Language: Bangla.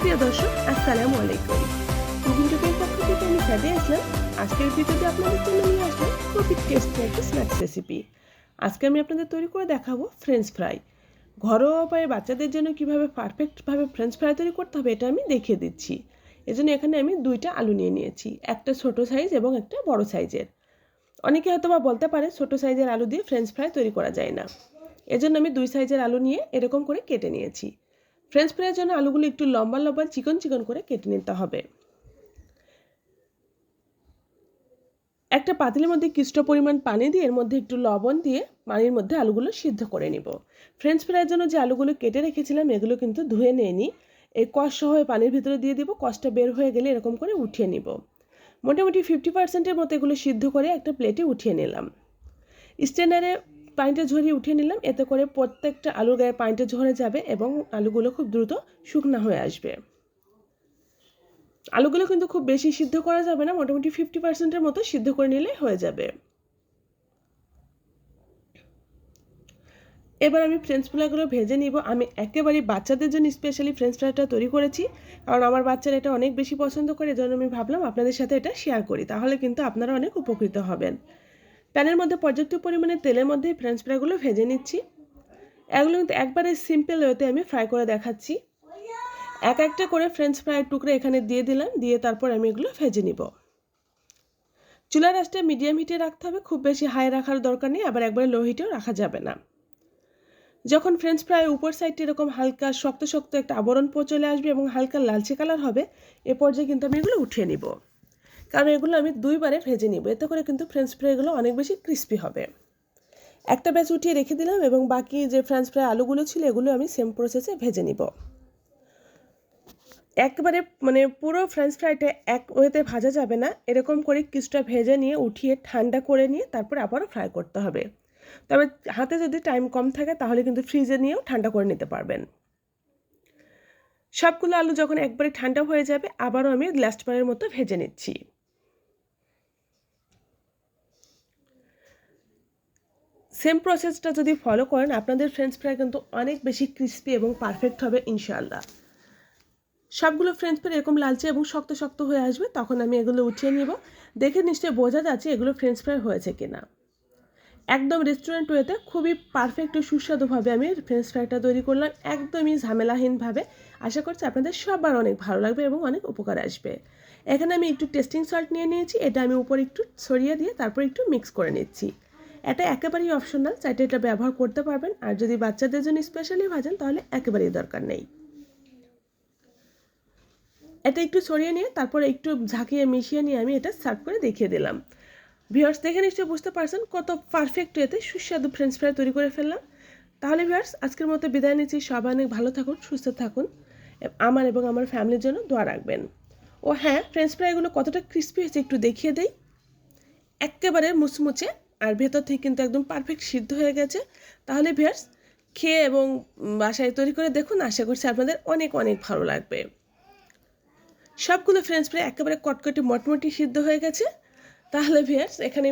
সুপ্রিয় দর্শক, আসসালামু আলাইকুম। কুকিং টুকের পক্ষ থেকে আমি সাদে আসলাম। আজকের ভিডিওতে আপনাদের জন্য নিয়ে আসলাম খুবই টেস্টি একটা স্ন্যাক্স রেসিপি আজকে আমি আপনাদের তৈরি করে দেখাবো ফ্রেঞ্চ ফ্রাই ঘরোয়া উপায়ে বাচ্চাদের জন্য কীভাবে পারফেক্টভাবে ফ্রেঞ্চ ফ্রাই তৈরি করতে হবে এটা আমি দেখিয়ে দিচ্ছি। এজন্য এখানে আমি দুইটা আলু নিয়ে নিয়েছি, একটা ছোট সাইজ এবং একটা বড় সাইজের অনেকে হয়তো বা বলতে পারে ছোট সাইজের আলু দিয়ে ফ্রেঞ্চ ফ্রাই তৈরি করা যায় না। এজন্য আমি দুই সাইজের আলু নিয়ে এরকম করে কেটে নিয়েছি। ফ্রেঞ্চ ফ্রাইয়ের জন্য আলুগুলো একটু লম্বা লম্বা চিকন চিকন করে কেটে নিতে হবে। একটা পাতিলের মধ্যে কিছুটা পরিমাণ পানি দিয়ে এর মধ্যে একটু লবণ দিয়ে পানির মধ্যে আলুগুলো সিদ্ধ করে নিব। ফ্রেঞ্চ ফ্রাইয়ের জন্য যে আলুগুলো কেটে রেখেছিলাম, এগুলো কিন্তু ধুয়ে নিয়ে নিই এই কষ সহ পানির ভিতরে দিয়ে দিব কষটা বের হয়ে গেলে এরকম করে উঠিয়ে নিব। মোটামুটি ফিফটি পার্সেন্টের মতো এগুলো সিদ্ধ করে একটা প্লেটে উঠিয়ে নিলাম। স্ট্যান্ডারে পানিটা ঝরিয়ে উঠিয়ে নিলাম। এতে করে প্রত্যেকটা আলুর গায়ে পানিটা ঝরে যাবে এবং আলুগুলো খুব দ্রুত শুকনা হয়ে আসবে। আলুগুলো কিন্তু খুব বেশি সিদ্ধ করা যাবে না, মোটামুটি ফিফটি পার্সেন্টের মতো সিদ্ধ করে নিলে হয়ে যাবে। এবার আমি ফ্রেঞ্চ ফ্রাইগুলো ভেজে নিব। আমি একেবারেই বাচ্চাদের জন্য স্পেশালি ফ্রেঞ্চ ফ্রাইটা তৈরি করেছি। কারণ আমার বাচ্চারা এটা অনেক বেশি পছন্দ করে, এজন্য আমি ভাবলাম আপনাদের সাথে এটা শেয়ার করি। তাহলে কিন্তু আপনারা অনেক উপকৃত হবেন। প্যানের মধ্যে পর্যাপ্ত পরিমাণে তেলের মধ্যে ফ্রেঞ্চ ফ্রাইগুলো ভেজে নিচ্ছি। এগুলো কিন্তু একবারে সিম্পল ওয়েতে আমি ফ্রাই করে দেখাচ্ছি। এক একটা করে ফ্রেঞ্চ ফ্রাইয়ের টুকরো এখানে দিয়ে দিলাম, দিয়ে তারপর আমি এগুলো ভেজে নিব। চুলার আঁচটা মিডিয়াম হিটে রাখতে হবে, খুব বেশি হাই রাখার দরকার নেই, আবার একবারে লো হিটেও রাখা যাবে না। যখন ফ্রেঞ্চ ফ্রাই উপর সাইডটা এরকম হালকা শক্ত শক্ত একটা আবরণ চলে আসবে এবং হালকা লালচে কালার হবে, এ পর্যায়ে কিন্তু আমি এগুলো উঠিয়ে নিব। কারণ এগুলো আমি দুইবারে ভেজে নিব। এতে করে কিন্তু ফ্রেঞ্চ ফ্রাইগুলো অনেক বেশি ক্রিস্পি হবে। একটা ব্যাচ উঠিয়ে রেখে দিলাম এবং বাকি যে ফ্রেঞ্চ ফ্রাই আলুগুলো ছিল এগুলো আমি সেম প্রসেসে ভেজে নিব। একবারে মানে পুরো ফ্রেঞ্চ ফ্রাইটা এক ওয়েতে ভাজা যাবে না। এরকম করে কিছুটা ভেজে নিয়ে, উঠিয়ে, ঠান্ডা করে নিয়ে তারপর আবারও ফ্রাই করতে হবে। তবে হাতে যদি টাইম কম থাকে তাহলে কিন্তু ফ্রিজে নিয়েও ঠান্ডা করে নিতে পারবেন। সবগুলো আলু যখন একবারে ঠান্ডা হয়ে যাবে, আবারও আমি লাস্ট বারের মতো ভেজে নিচ্ছি। সেম প্রসেসটা যদি ফলো করেন, আপনাদের ফ্রেঞ্চ ফ্রাই কিন্তু অনেক বেশি ক্রিস্পি এবং পারফেক্ট হবে ইনশাল্লাহ সবগুলো ফ্রেঞ্চ ফ্রাই এরকম লালচে এবং শক্ত শক্ত হয়ে আসবে, তখন আমি এগুলো উঠিয়ে নিব। দেখে নিশ্চয়ই বোঝা যাচ্ছে এগুলো ফ্রেঞ্চ ফ্রাই হয়েছে কিনা। একদম রেস্টুরেন্ট ওয়েতে খুবই পারফেক্ট ও সুস্বাদুভাবে আমি ফ্রেঞ্চ ফ্রাইটা তৈরি করলাম, একদমই ঝামেলাহীনভাবে। আশা করছি আপনাদের সবার অনেক ভালো লাগবে এবং অনেক উপকার আসবে। এখানে আমি একটু টেস্টিং সল্ট নিয়ে নিয়েছি, এটা আমি উপর একটু ছড়িয়ে দিয়ে তারপর একটু মিক্স করে নিচ্ছি। এটা একেবারেই অপশনাল চাইতে এটা ব্যবহার করতে পারবেন। আর যদি বাচ্চাদের জন্য স্পেশালি ভাজেন, তাহলে একেবারেই দরকার নেই। এটা একটু ছড়িয়ে নিয়ে, তারপরে একটু ঝাঁকিয়ে মিশিয়ে নিয়ে আমি এটা সার্ভ করে দেখিয়ে দিলাম। ভিউয়ার্স দেখে নিশ্চয়ই বুঝতে পারছেন কত পারফেক্ট এতে সুস্বাদু ফ্রেঞ্চ ফ্রাই তৈরি করে ফেললাম। তাহলে ভিউয়ার্স আজকের মতো বিদায় নিচ্ছি। সবাই অনেক ভালো থাকুন, সুস্থ থাকুন। আমার এবং আমার ফ্যামিলির জন্য দোয়া রাখবেন। ও হ্যাঁ ফ্রেঞ্চ ফ্রাইগুলো কতটা ক্রিস্পি হয়েছে একটু দেখিয়ে দেই। একেবারে মুচমুচে আর ভেতর থেকে কিন্তু একদম পারফেক্ট সিদ্ধ হয়ে গেছে। তাহলে ভিয়ার্স খেয়ে এবং বাসায় তৈরি করে দেখুন, আশা করছি আপনাদের অনেক অনেক ভালো লাগবে। সবগুলো ফ্রেঞ্চ ফ্রাই একেবারে কটকটি মটমটি সিদ্ধ হয়ে গেছে। তাহলে ভিয়ার্স এখানে